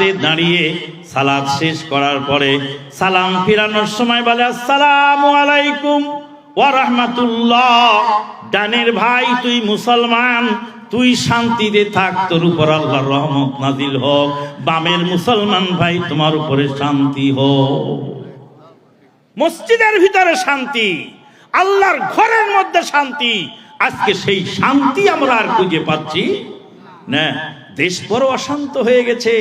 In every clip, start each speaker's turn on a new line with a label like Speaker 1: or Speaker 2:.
Speaker 1: সালাতে দাঁড়িয়ে সালাত শেষ করার পরে সালাম ফিরানোর সময় বলে, আসসালামু আলাইকুম। রাহমাতুল্লাহ। ডানের ভাই, তুই মুসলমান। তুই শান্তিতে থাক, তোর উপর আল্লাহর রহমত নাজিল হোক। বামের মুসলমান ভাই, তোমার উপরে শান্তি হোক। মসজিদের ভিতরে শান্তি, আল্লাহর ঘরের মধ্যে শান্তি। আজকে সেই শান্তি আমরা আর খুঁজে পাচ্ছি না। দেশ বড় অশান্ত হয়ে গেছে।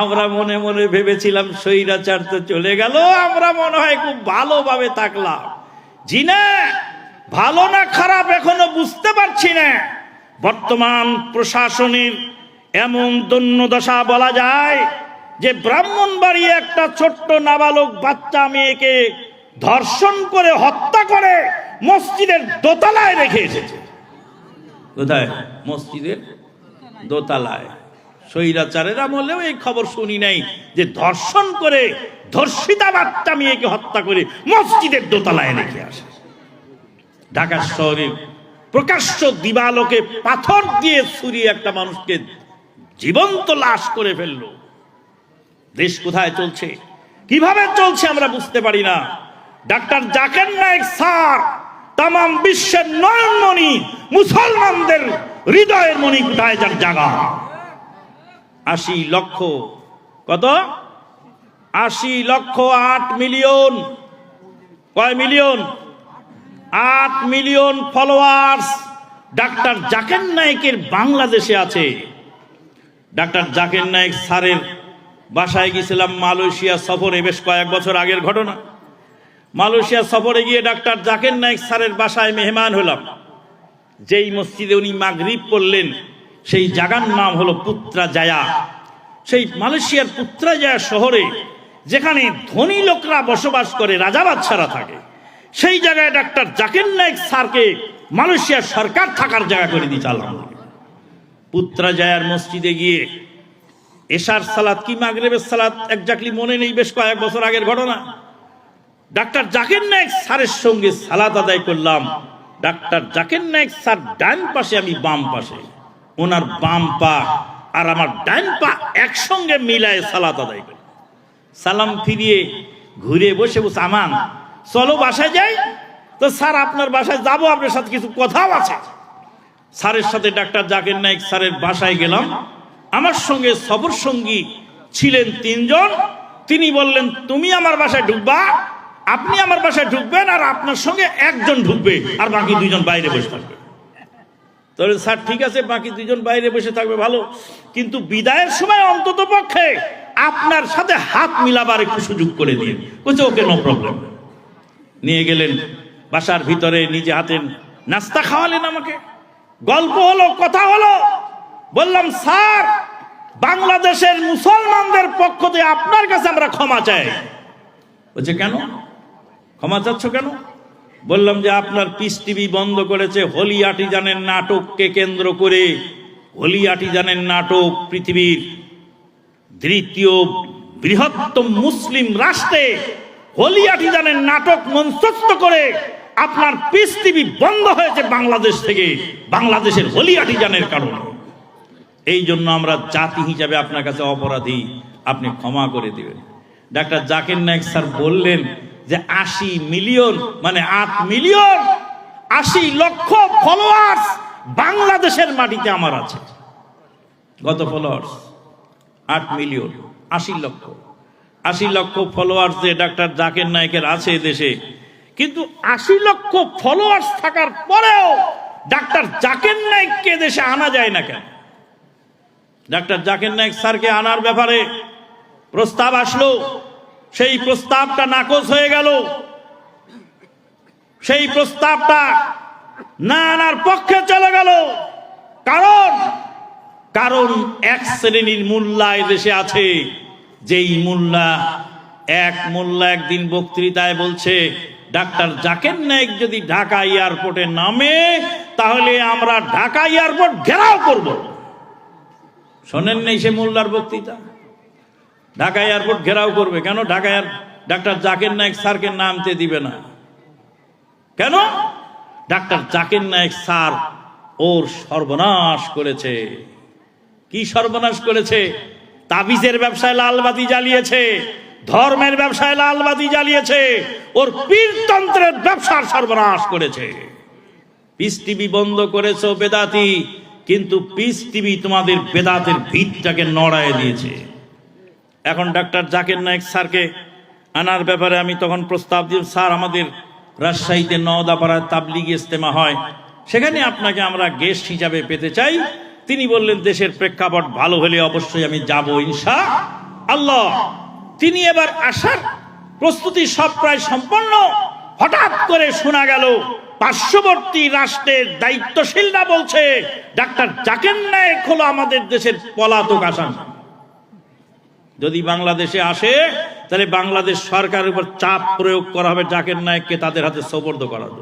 Speaker 1: আমরা মনে মনে ভেবেছিলাম স্বৈরাচার তো চলে গেল, আমরা মনে হয় খুব ভালোভাবে থাকলাম। জি না ভালো না খারাপ এখনও বুঝতে পারছি না। বর্তমান প্রশাসনের এমন দৈন্যদশা বলা যায় যে ব্রাহ্মণবাড়ি একটা ছোট্ট নাবালক বাচ্চা মেয়েকে ধর্ষণ করে হত্যা করে মসজিদের দোতলায় রেখে এসেছে। কোথায়? মসজিদের দোতলায়। স্বৈরাচারের আমলেও এই খবর শুনি নাই যে ধর্ষণ করে ধর্ষিতা বাচ্চা মেয়েকে হত্যা করে মসজিদের দোতলায় রেখে আসে। ঢাকা শহরে প্রকাশ্য দিবালোকে পাথর দিয়ে ছুরিয়ে একটা মানুষকে জীবন্ত লাশ করে ফেলল। দেশ কোথায় চলছে? কীভাবে চলছে আমরা বুঝতে পারি না। ডাক্তার জাকের নায়ক স্যার তাম বিশ্বের নয়নমণি মুসলমানদের হৃদয়ের মণি কোথায় যার জায়গা? আশি লক্ষ। কত? আশি লক্ষ আট মিলিয়ন। কয় মিলিয়ন? আট মিলিয়ন ফলোয়ার্স ডাক্তার জাকের নায়কের বাংলাদেশে আছে। ডাক্তার জাকের নায়ক স্যারের বাসায় গেছিলাম মালয়েশিয়া সফরে বেশ কয়েক বছর আগের ঘটনা। মালয়েশিয়া সফরে গিয়ে ডাক্তার জাকের নায়ক স্যারের বাসায় মেহমান হলাম। যেই মসজিদে উনি মাগরিব পড়লেন সেই জাগার নাম হলো পুত্রা জায়া সেই মালয়েশিয়ার পুত্রা জায়া শহরে যেখানে ধনী লোকরা বসবাস করে, রাজা বাচ্চারা থাকে, সেই জায়গায় ডাক্তার জাকির নায়ক স্যারকে মালয়েশিয়ার সরকার থাকার জায়গা করে দিয়েছে, আলহামদুলিল্লাহ। পুত্রা জায়ার মসজিদে গিয়ে এশার সালাত কি মাগরেবের সালাত, একজাক্টলি মনে নেই, বেশ কয়েক বছর আগের ঘটনা। ডাক্তার জাকির নায়ক স্যারের সঙ্গে সালাত আদায় করলাম। ডাক্তার জাকির নায়ক স্যার ডান পাশে, আমি বাম পাশে। ওনার বাম পা আর আমার ডান পা একসঙ্গে মিলায় সালাত আদায় করি। সালাম ফিরিয়ে ঘুরে বসে বসে, আমান, চলো বাসায় যাই? তো স্যার, আপনার বাসায় যাব, আপনার সাথে কিছু কথাও আছে। স্যারের সাথে ডাক্তার জাকির নায়ক স্যারের বাসায় গেলাম। আমার সঙ্গে সবর সঙ্গী ছিলেন তিনজন। তিনি বললেন, তুমি আমার বাসায় ঢুকবা, আপনি আমার বাসায় ঢুকবেন আর আপনার সঙ্গে একজন ঢুকবে, আর বাকি দুইজন বাইরে বসে থাকবে। তাহলে স্যার, ঠিক আছে, বাকি দুজন বাইরে বসে থাকবে, ভালো। কিন্তু বিদায়ের সময় অন্তত পক্ষে আপনার সাথে হাত মিলাবার একটু সুযোগ করে দিন। বলছে, ওকে নো প্রবলেম নিয়ে গেলেন, বাসার ভিতরে নিজে হাতে নাস্তা খাওয়ালেন আমাকে। গল্প হলো, কথা হলো। বললাম, স্যার, বাংলাদেশের মুসলমানদের পক্ষ থেকে আপনার কাছে আমরা ক্ষমা চাই। বলছে, কেন? ক্ষমা চাচ্ছ কেন? বললাম যে আপনার পিস টিভি বন্ধ করেছে, হোলি আটিজানের নাটককে কেন্দ্র করে। হোলি আটিজানের নাটক পৃথিবীর দ্বিতীয় বৃহত্তম মুসলিম রাষ্ট্রে হোলি আটিজানের নাটক মঞ্চস্থ করে আপনার পিস টিভি বন্ধ হয়েছে বাংলাদেশ থেকে, বাংলাদেশের হোলি আটিজানের কারণে। এই জন্য আমরা জাতি হিসাবে আপনার কাছে অপরাধী, আপনি ক্ষমা করে দেবেন। ডাক্তার জাকির নায়ক স্যার বললেন যে আশি মিলিয়ন মানে আট মিলিয়ন, আশি লক্ষ ফলোয়ার্স বাংলাদেশের মাটিতে আমার আছে। গত ফলোয়ার্স আট মিলিয়ন, আশি লক্ষ। আশি লক্ষ ফলোয়ার্স যে ডাক্তার জাকের নায়কের আছে দেশে। কিন্তু আশি লক্ষ ফলোয়ার্স থাকার পরেও ডাক্তার জাকির নায়ককে দেশে আনা যায় না কেন? ডাক্তার জাকির নায়ক স্যারকে আনার ব্যাপারে প্রস্তাব আসলো। সেই প্রস্তাবটা নাকচ হয়ে গেল। সেই প্রস্তাবটা না আনার পক্ষে চলে গেল। কারণ কারণ এক শ্রেণির মোল্লা দেশে আছে, যেই মোল্লা এক মোল্লা একদিন বক্তৃতায় বলছে, ডাক্তার জাকের নায়ক যদি ঢাকা এয়ারপোর্টে নামে, তাহলে আমরা ঢাকা এয়ারপোর্ট ঘেরাও করব। শোনেন নেই সে মোল্লার বক্তৃতা? ঢাকা এয়ারপোর্ট ঘেরাও করবে। কেন? ঢাকা এয়ার ডাক্তার জাকির নায়ক স্যারকে নামতে দিবে না। কেন? ডাক্তার জাকির নায়ক স্যার ওর সর্বনাশ করেছে। কি সর্বনাশ করেছে? তাবিজের ব্যবসায় লালবাতি জ্বালিয়েছে, ধর্মের ব্যবসায় লালবাতি জ্বালিয়েছে, ওর পীরতন্ত্রের ব্যবসার সর্বনাশ করেছে। পিস টিভি বন্ধ করেছ বেদাতি, কিন্তু পিস টিভি তোমাদের বেদাতের ভিতটাকে নড়ায় দিয়েছে। এখন ডাক্তার জাকির নায়ক স্যারকে আনার ব্যাপারে আমি তখন প্রস্তাব দিই, স্যার, আমাদের রাজশাহীতে নওদাপাড়ায় তাবলিগ ইস্তেমা হয়। সেখানে আপনাকে আমরা গেস্ট হিসাবে পেতে চাই। তিনি বললেন, দেশের প্রেক্ষাপট ভালো হলে অবশ্যই আমি যাব ইনশা আল্লাহ। তিনি এবার আসার প্রস্তুতি সব প্রায় সম্পন্ন। হঠাৎ করে শোনা গেল, পার্শ্ববর্তী রাষ্ট্রের দায়িত্বশীলরা বলছে, ডাক্তার জাকের নায়েক হলো আমাদের দেশের পলাতক আসামি। যদি বাংলাদেশে আসে, তাহলে বাংলাদেশ সরকারের উপর চাপ প্রয়োগ করা হবে, জাকের নায়ককে তাদের হাতে সোপর্দ করার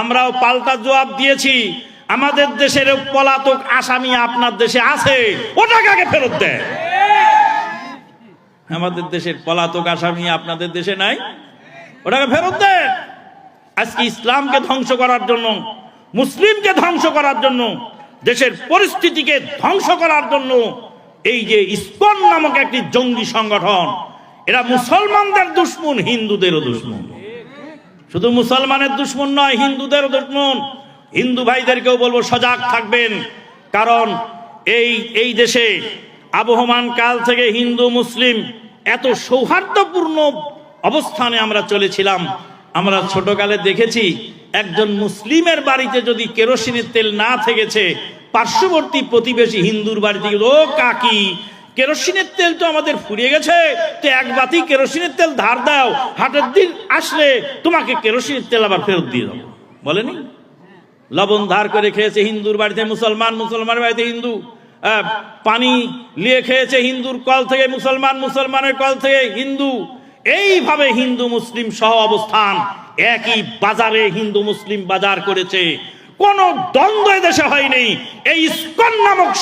Speaker 1: আমরাও পাল্টা জবাব দিয়েছি, আমাদের দেশের পলাতক আসামি আপনার দেশে আছে, ওটাকে আগে ফেরত দেয় আমাদের দেশের পলাতক আসামি আপনাদের দেশে নাই, ওটাকে ফেরত দেন। আজকে ইসলামকে ধ্বংস করার জন্য, মুসলিমকে ধ্বংস করার জন্য, দেশের পরিস্থিতিকে ধ্বংস করার জন্য এই যে ইস্কন নামক একটি জঙ্গি সংগঠন, এরা মুসলমানদের দুশ্মন, হিন্দুদেরও দুশ্মন। শুধু মুসলমানের দুশ্মন নয়, হিন্দুদেরও দুশ্মন। হিন্দু ভাইদেরকেও বলব সজাগ থাকবেন, কারণ এই এই দেশে আবহমান কাল থেকে হিন্দু, মুসলিম এত সৌহার্দ্যপূর্ণ অবস্থানে আমরা চলেছিলাম। আমরা ছোটকালে দেখেছি একজন মুসলিমের বাড়িতে যদি কেরোসিনের তেল না থেকেছে, পার্শ্ববর্তী প্রতিবেশী হিন্দুর বাড়িতে ও কাকি, কেরোসিনের তেল তো আমাদের ফুরিয়ে গেছে, তো এক বাতি কেরোসিনের তেল ধার দাও, হাটের দিন আসলে তোমাকে কেরোসিনের তেল আবার ফেরত দিয়ে দেবো। বলেনি? লবণ ধার করে খেয়েছে হিন্দুর বাড়িতে, মুসলমান, মুসলমানের বাড়িতে হিন্দু। পানি নিয়ে খেয়েছে হিন্দুর কল থেকে, মুসলমান, মুসলমানের কল থেকে হিন্দু। এইভাবে হিন্দু, মুসলিম সহ অবস্থান। একই বাজারে হিন্দু মুসলিম বাজার করেছে। কোন দ্বন্দ্ব দেশে হয়নি। এই ইস্কন নামক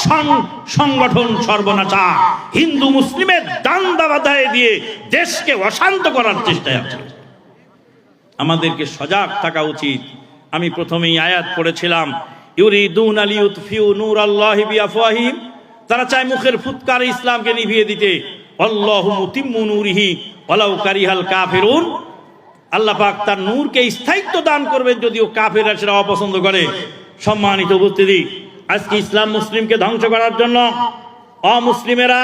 Speaker 1: সংগঠন সর্বনাশা হিন্দু মুসলিমের দান্দা বাধায় দিয়ে দেশকে অশান্ত করার চেষ্টায় আছে। আমাদেরকে সজাগ থাকা উচিত। আমি প্রথমেই আয়াত পড়েছিলাম তারা চায় মুখের ফুৎকার ইসলামকে নিভিয়ে দিতে। আল্লাহু মুতিম্মু আল্লাহ পাক তার নূরকে স্থায়িত্ব দান করবেন যদিও কাফেররা সেটা অপছন্দ করে। সম্মানিত উপস্থিতি, আজকে ইসলাম মুসলিমকে ধ্বংস করার জন্য অমুসলিমেরা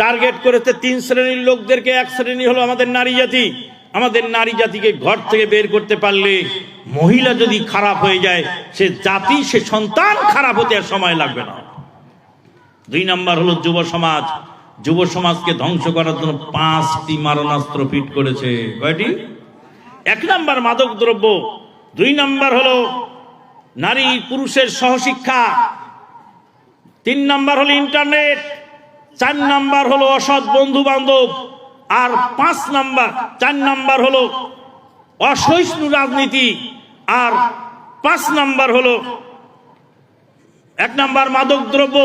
Speaker 1: টার্গেট করেছে তিন শ্রেণির লোকদেরকে, এক শ্রেণি হলো আমাদের নারী জাতি। আমাদের নারী জাতিকে ঘর থেকে বের করতে পারলে মহিলা যদি খারাপ হয়ে যায়, সে জাতি, সে সন্তান খারাপ হতে আর সময় লাগবে না। দুই নাম্বার হলো যুব সমাজ। যুব সমাজকে ধ্বংস করার জন্য পাঁচটি মারণাস্ত্র ফিট করেছে। কয়টি? এক নাম্বার মাদক দ্রব্য, দুই নাম্বার হলো নারী পুরুষের সহশিক্ষা, তিন নাম্বার হলো ইন্টারনেট, চার নাম্বার হলো অসৎ বন্ধু বান্ধব আর পাঁচ নাম্বার, চার নাম্বার হলো অসহিষ্ণু রাজনীতি, আর পাঁচ নাম্বার হলো এক নাম্বার মাদক দ্রব্য,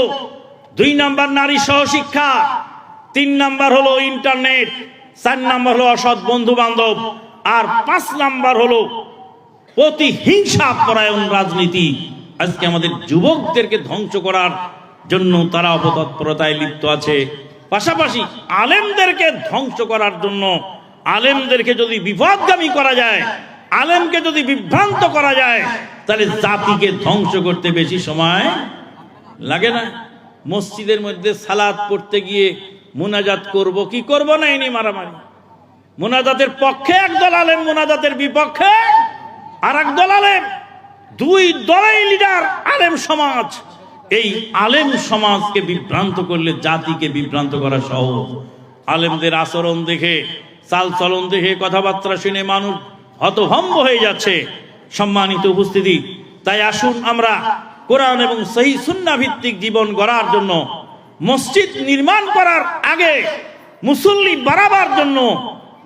Speaker 1: দুই নাম্বার নারী সহশিক্ষা, তিন নাম্বার হলো ইন্টারনেট, চার নাম্বার হলো অসৎ বন্ধু বান্ধব আর পাঁচ নাম্বার হলো প্রতিহিংসা পরায়ণ রাজনীতি। আজকে আমাদের যুবকদেরকে ধ্বংস করার জন্য তারা অপতৎপরতায় লিপ্ত আছে। পাশাপাশি আলেমদেরকে ধ্বংস করার জন্য আলেমদেরকে যদি বিপদগামী করা যায়, আলেমকে যদি বিভ্রান্ত করা যায়, তাহলে জাতিকে ধ্বংস করতে বেশি সময় লাগে না। মসজিদের মধ্যে সালাদ পড়তে গিয়ে মোনাজাত করব কি করব না এনে মারামারি? মোনাজাতের পক্ষে একদল আলেম, মোনাজাতের বিপক্ষে আর একদল আলেম। দুই দলেই লিডার আলেম সমাজ। এই আলেম সমাজকে বিভ্রান্ত করলে জাতিকে বিভ্রান্ত করা সহজ। আলেমদের আচরণ দেখে চাল চলন দেখে, কথাবার্তা শুনে মানুষ হতভম্ব হয়ে যাচ্ছে। সম্মানিত উপস্থিতি, তাই আসুন আমরা কোরআন এবং সেই সুন্না ভিত্তিক জীবন গড়ার জন্য, মসজিদ নির্মাণ করার আগে, মুসল্লি বাড়াবার জন্য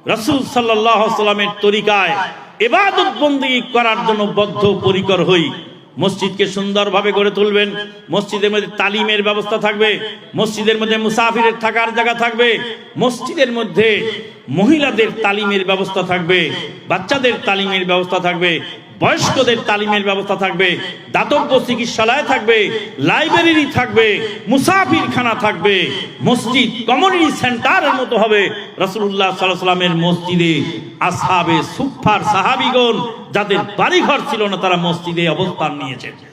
Speaker 1: রসুল সাল্লামের তরিকায় এবাদত বন্দী করার জন্য বদ্ধ পরিকর হই। মসজিদকে সুন্দরভাবে গড়ে তুলবেন। মসজিদের মধ্যে তালিমের ব্যবস্থা থাকবে। মসজিদের মধ্যে মুসাফিরের থাকার জায়গা থাকবে। মসজিদের মধ্যে মহিলাদের তালিমের ব্যবস্থা থাকবে। বাচ্চাদের তালিমের ব্যবস্থা থাকবে। বয়স্কদের তালিমের ব্যবস্থা থাকবে, দাতব্য চিকিৎসালয় থাকবে, লাইব্রেরি থাকবে, মুসাফিরখানা থাকবে, মসজিদ, কমিউনিটি সেন্টারের মতো হবে। রসুল্লাহ সাল্লাহ সাল্লামের মসজিদে আসাবে সুফার সাহাবিগণ যাদের বাড়িঘর ছিল না তারা মসজিদে অবস্থান নিয়েছেন